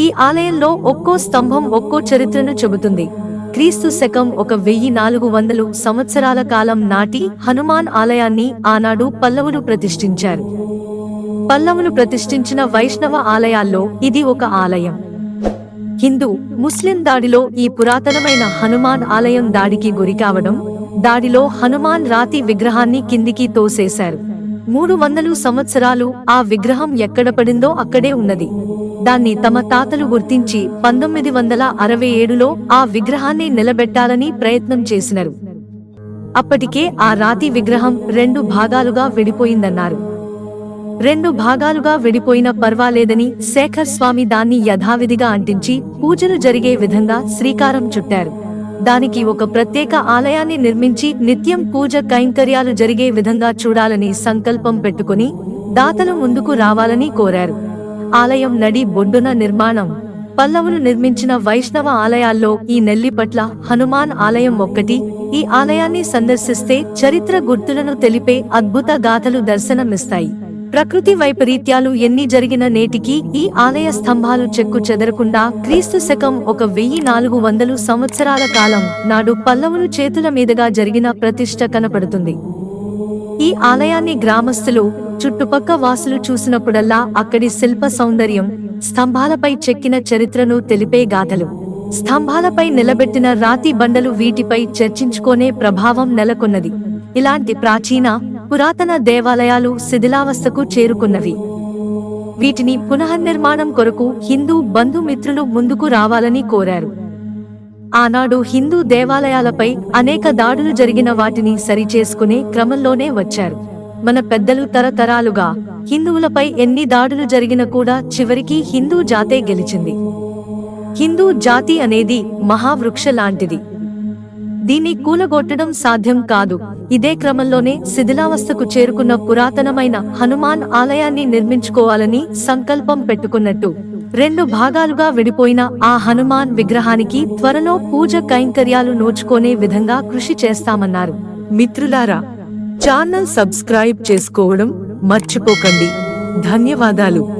ఈ ఆలయంలో ఒక్కో స్తంభం ఒక్కో చరిత్రను చెబుతుంది. క్రీస్తు శకం ఒక వెయ్యి నాలుగు వందలు సంవత్సరాల కాలం నాటి హనుమాన్ ఆలయాన్ని ఆనాడు పల్లవులు ప్రతిష్ఠించారు. పల్లవులు ప్రతిష్ఠించిన వైష్ణవ ఆలయాల్లో ఇది ఒక ఆలయం. హిందూ ముస్లిం దాడిలో ఈ పురాతనమైన హనుమాన్ ఆలయం దాడికి గురికావడం దాడిలో హనుమాన్ రాతి విగ్రహాన్ని కిందికి తోసేశారు. మూడు వందలు సంవత్సరాలు ఆ విగ్రహం ఎక్కడ పడిందో అక్కడే ఉన్నది. దాన్ని తమ తాతలు గుర్తించి పంతొమ్మిది వందల అరవై ఏడులో ఆ విగ్రహాన్ని నిలబెట్టాలని ప్రయత్నం చేసినారు. అప్పటికే ఆ రాతి విగ్రహం రెండు భాగాలుగా విడిపోయిందన్నారు. రెండు భాగాలుగా విడిపోయిన పర్వాలేదని శేఖర్ స్వామి దాన్ని యథావిధిగా అంటించి పూజలు జరిగే విధంగా శ్రీకారం చుట్టారు. దానికి ఒక ప్రత్యేక ఆలయాన్ని నిర్మించి నిత్యం పూజ కైంకర్యాలు జరిగే విధంగా చూడాలని సంకల్పం పెట్టుకుని దాతలు ముందుకు రావాలని కోరారు. ఆలయం నడి బొడ్డున నిర్మాణం. పల్లవులు నిర్మించిన వైష్ణవ ఆలయాల్లో ఈ నెల్లిపట్ల హనుమాన్ ఆలయం ఒక్కటి. ఈ ఆలయాన్ని సందర్శిస్తే చరిత్ర గుర్తులను తెలిపే అద్భుత గాథలు దర్శనమిస్తాయి. ప్రకృతి వైపరీత్యాలు ఎన్ని జరిగిన నేటికి ఈ ఆలయ స్తంభాలు చెక్కు చెదరకుండా క్రీస్తు శకం ఒక వెయ్యి నాలుగు వందలు సంవత్సరాల కాలం నాడు పల్లవులు చేతుల మీదుగా జరిగిన ప్రతిష్ట కనపడుతుంది. ఈ ఆలయాన్ని గ్రామస్తులు చుట్టుపక్క వాసులు చూసినప్పుడల్లా అక్కడి శిల్ప సౌందర్యం స్తంభాలపై చెక్కిన చరిత్రను తెలిపే గాథలు. స్తంభాలపై నిలబెట్టిన రాతి బండలు వీటిపై చర్చించుకోనే ప్రభావం నెలకొన్నది. ఇలాంటి ప్రాచీన పురాతన దేవాలయాలు శిథిలావస్థకు చేరుకున్నవి. వీటిని పునఃనిర్మాణం కొరకు హిందూ బంధుమిత్రులు ముందుకు రావాలని కోరారు. ఆనాడు హిందూ దేవాలయాలపై అనేక దాడులు జరిగిన వాటిని సరిచేసుకునే క్రమంలోనే వచ్చారు. మన పెద్దలు తరతరాలుగా హిందువులపై ఎన్ని దాడులు జరిగినా కూడా చివరికి హిందూ జాతే గెలిచింది. హిందూ జాతి అనేది మహావృక్ష లాంటిది. దీన్ని కూలగొట్టడం సాధ్యం కాదు. ఇదే క్రమంలోనే శిథిలావస్థకు చేరుకున్న పురాతనమైన హనుమాన్ ఆలయాన్ని నిర్మించుకోవాలని సంకల్పం పెట్టుకున్నట్టు. రెండు భాగాలుగా విడిపోయిన ఆ హనుమాన్ విగ్రహానికి త్వరలో పూజ కైంకర్యాలు నోచుకునే విధంగా కృషి చేస్తామన్నారు. మిత్రులారా ఛానల్ సబ్స్క్రైబ్ చేసుకోవడం మర్చిపోకండి. ధన్యవాదాలు.